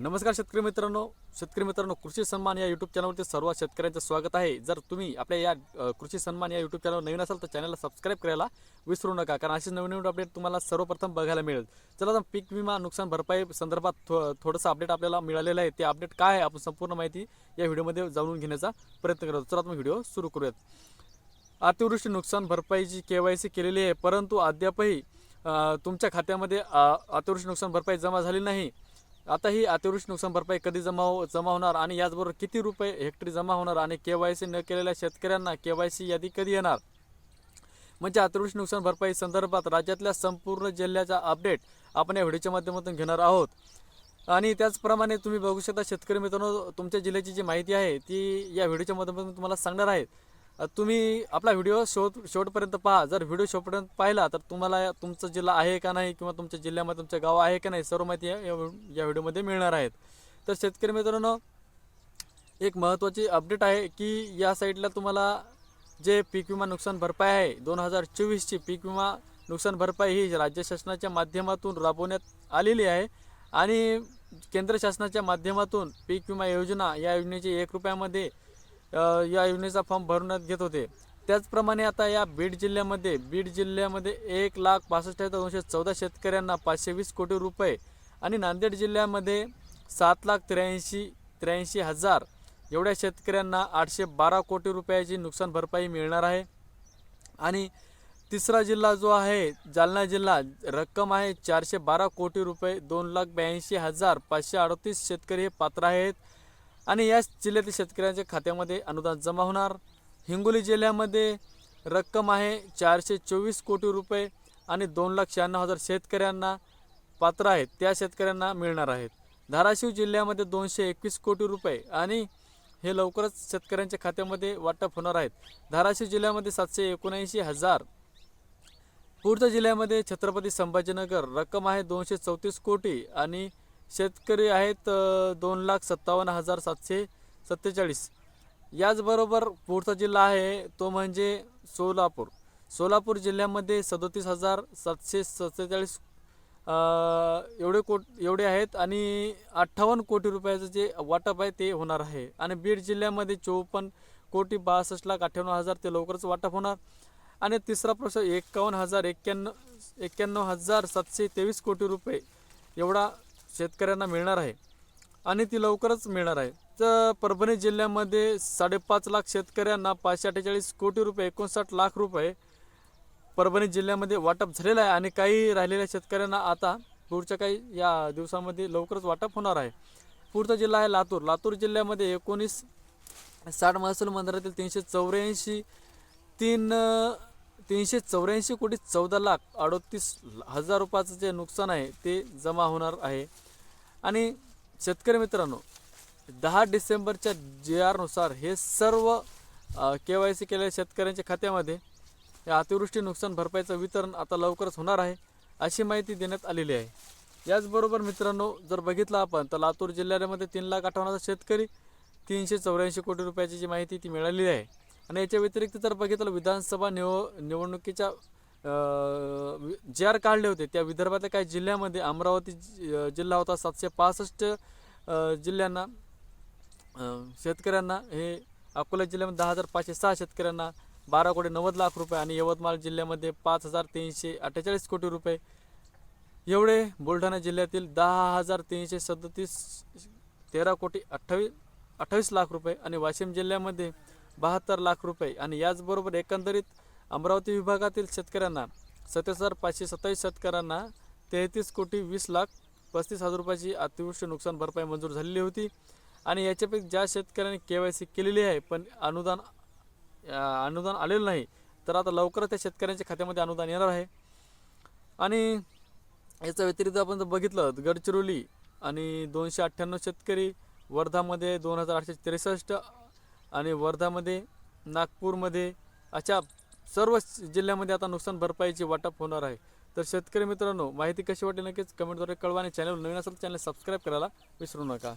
नमस्कार शेतकरी मित्रांनो. शेतकरी मित्रांनो कृषी सन्मान या यूट्यूब चॅनलवरती सर्व शेतकऱ्यांचं स्वागत आहे. जर तुम्ही आपल्या या कृषी सन्मान या यूट्यूब चॅनल नवीन असाल तर चॅनलला सबस्क्राईब करायला विसरू नका कारण अशी नवीन नवीन अपडेट तुम्हाला सर्वप्रथम बघायला मिळेल. चला आता पीक विमा नुकसान भरपाई संदर्भात थो थोडंसं अपडेट आपल्याला मिळालेलं आहे. ते अपडेट काय आहे आपण संपूर्ण माहिती या व्हिडिओमध्ये जाणून घेण्याचा प्रयत्न करतो. चला तुम्ही व्हिडिओ सुरू करूयात. अतिवृष्टी नुकसान भरपाईची के वाय सी केलेली आहे परंतु अद्यापही तुमच्या खात्यामध्ये अतिवृष्टी नुकसान भरपाई जमा झाली नाही. आता ही अतिवृष्टी नुकसान भरपाई कधी जमा हो जमा होणार आणि याचबरोबर किती रुपये हेक्टरी जमा होणार आणि के वाय सी न केलेल्या शेतकऱ्यांना के वाय सी यादी कधी येणार? म्हणजे अतिवृष्टी नुकसान भरपाई संदर्भात राज्यातल्या संपूर्ण जिल्ह्याचा अपडेट आपण या व्हिडिओच्या माध्यमातून घेणार आहोत. आणि त्याचप्रमाणे तुम्ही बघू शकता शेतकरी मित्रांनो तुमच्या जिल्ह्याची जी माहिती आहे ती या व्हिडिओच्या माध्यमातून तुम्हाला सांगणार आहेत. तुम्ही आपला व्हिडिओ शेवट शेवटपर्यंत पहा. जर व्हिडिओ शेवटपर्यंत पाहिला तर तुम्हाला तुमचा जिल्हा आहे का नाही किंवा तुमच्या जिल्ह्यामध्ये तुमचं गाव आहे का नाही सर्व माहिती या या व्हिडिओमध्ये मिळणार आहेत. तर शेतकरी मित्रांनो एक महत्त्वाची अपडेट आहे की या साईडला तुम्हाला जे पीक विमा नुकसान भरपाई आहे दोन हजार चोवीसची पीक विमा नुकसान भरपाई ही राज्य शासनाच्या माध्यमातून राबवण्यात आलेली आहे. आणि केंद्र शासनाच्या माध्यमातून पीक विमा योजना या योजनेची एक रुपयामध्ये या योजनेचा फॉर्म भरण्यात घेत होते. त्याचप्रमाणे आता या बीड जिल्ह्यामध्ये बीड जिल्ह्यामध्ये एक लाख पासष्ट हजार दोनशे चौदा शेतकऱ्यांना पाचशे वीस कोटी रुपये आणि नांदेड जिल्ह्यामध्ये सात लाख त्र्याऐंशी त्र्याऐंशी हजार एवढ्या शेतकऱ्यांना आठशे बारा कोटी रुपयाची नुकसान भरपाई मिळणार आहे. आणि तिसरा जिल्हा जो आहे जालना जिल्हा रक्कम आहे चारशे बारा कोटी रुपये दोन लाख ब्याऐंशी हजार पाचशे अडतीस शेतकरी हे पात्र आहेत. आणि याच जिल्ह्यातील शेतकऱ्यांच्या खात्यामध्ये अनुदान जमा होणार. हिंगोली जिल्ह्यामध्ये रक्कम आहे चारशे चोवीस कोटी रुपये आणि दोन लाख शहाण्णव हजार शेतकऱ्यांना पात्र आहेत. त्या शेतकऱ्यांना मिळणार आहेत. धाराशिव जिल्ह्यामध्ये दोनशे एकवीस कोटी रुपये आणि हे लवकरच शेतकऱ्यांच्या खात्यामध्ये वाटप होणार आहेत. धाराशिव जिल्ह्यामध्ये सातशे एकोणऐंशी हजार. पुढच्या जिल्ह्यामध्ये छत्रपती संभाजीनगर रक्कम आहे दोनशे चौतीस कोटी आणि शेतकरी आहेत दोन लाख सत्तावन्न हजार सातशे सत्तेचाळीस. याचबरोबर पुढचा जिल्हा आहे तो म्हणजे सोलापूर. सोलापूर जिल्ह्यामध्ये सदोतीस हजार सातशे सत्तेचाळीस एवढे कोट एवढे आहेत आणि अठ्ठावन्न कोटी रुपयाचं जे वाटप आहे ते होणार आहे. आणि बीड जिल्ह्यामध्ये चोपन्न कोटी बासष्ट लाख अठ्ठ्याण्णव हजार ते लवकरच वाटप होणार. आणि तिसरा प्रश्न एक्कावन्न हजार एक्क्याण्णव एक्क्याण्णव हजार सातशे तेवीस कोटी रुपये एवढा शेतकऱ्यांना मिळणार आहे आणि ती लवकरच मिळणार आहे. तर परभणी जिल्ह्यामध्ये साडेपाच लाख शेतकऱ्यांना पाचशे अठ्ठेचाळीस कोटी रुपये एकोणसाठ लाख रुपये परभणी जिल्ह्यामध्ये वाटप झालेलं आहे आणि काही राहिलेल्या शेतकऱ्यांना आता पुढच्या काही या दिवसामध्ये लवकरच वाटप होणार आहे. पुढचा जिल्हा आहे लातूर. लातूर जिल्ह्यामध्ये एकोणीस साठ महसूल मंदिरातील तीनशे चौऱ्याऐंशी तीन तीनशे चौऱ्याऐंशी कोटी चौदा लाख अडोतीस हजार रुपयाचं जे नुकसान आहे ते जमा होणार आहे. आणि शेतकरी मित्रांनो दहा डिसेंबरच्या जी आरनुसार हे सर्व के वाय सी केलेल्या शेतकऱ्यांच्या खात्यामध्ये या अतिवृष्टी नुकसान भरपाईचं वितरण आता लवकरच होणार आहे अशी माहिती देण्यात आलेली आहे. याचबरोबर मित्रांनो जर बघितलं आपण तर लातूर जिल्ह्यामध्ये तीन लाख अठ्ठावन्न हजार शेतकरी तीनशे चौऱ्याऐंशी कोटी रुपयाची जी माहिती ती मिळालेली आहे. आणि याच्या व्यतिरिक्त जर बघितलं विधानसभा निव निवडणुकीच्या जे आर काढले होते त्या विदर्भातल्या काही जिल्ह्यामध्ये अमरावती जिल्हा होता सातशे पासष्ट जिल्ह्यांना शेतकऱ्यांना हे अकोला जिल्ह्यामध्ये दहा हजार पाचशे सहा शेतकऱ्यांना बारा कोटी नव्वद लाख रुपये आणि यवतमाळ जिल्ह्यामध्ये पाच हजार तीनशे अठ्ठेचाळीस कोटी रुपये. एवढे बुलढाणा जिल्ह्यातील दहा हजार तीनशे सदतीस तेरा कोटी अठ्ठावीस अठ्ठावीस लाख रुपये आणि वाशिम जिल्ह्यामध्ये बहात्तर लाख रुपये. आणि याचबरोबर एकंदरीत अमरावती विभागातील शेतकऱ्यांना सत्तावीस हजार पाचशे सत्तावीस शेतकऱ्यांना तेहतीस कोटी वीस लाख पस्तीस हजार रुपयाची अतिवृष्टी नुकसान भरपाई मंजूर झालेली होती. आणि याच्यापैकी ज्या शेतकऱ्यांनी के वाय सी केलेली आहे पण अनुदान अनुदान आलेलं नाही तर आता लवकरच त्या शेतकऱ्यांच्या खात्यामध्ये अनुदान येणार आहे. आणि याच्या व्यतिरिक्त आपण जर बघितलं गडचिरोली आणि दोनशे अठ्ठ्याण्णव शेतकरी वर्धामध्ये दोन हजार आठशे त्रेसष्ट आणि वर्धामध्ये नागपूरमध्ये अशा सर्व जिल्ह्यामध्ये आता नुकसान भरपाईची वाटप होणार आहे. तर शेतकरी मित्रांनो माहिती कशी वाटली नक्कीच कमेंटद्वारे कळवा आणि चॅनल नवीन असेल चॅनल सबस्क्राईब करायला विसरू नका.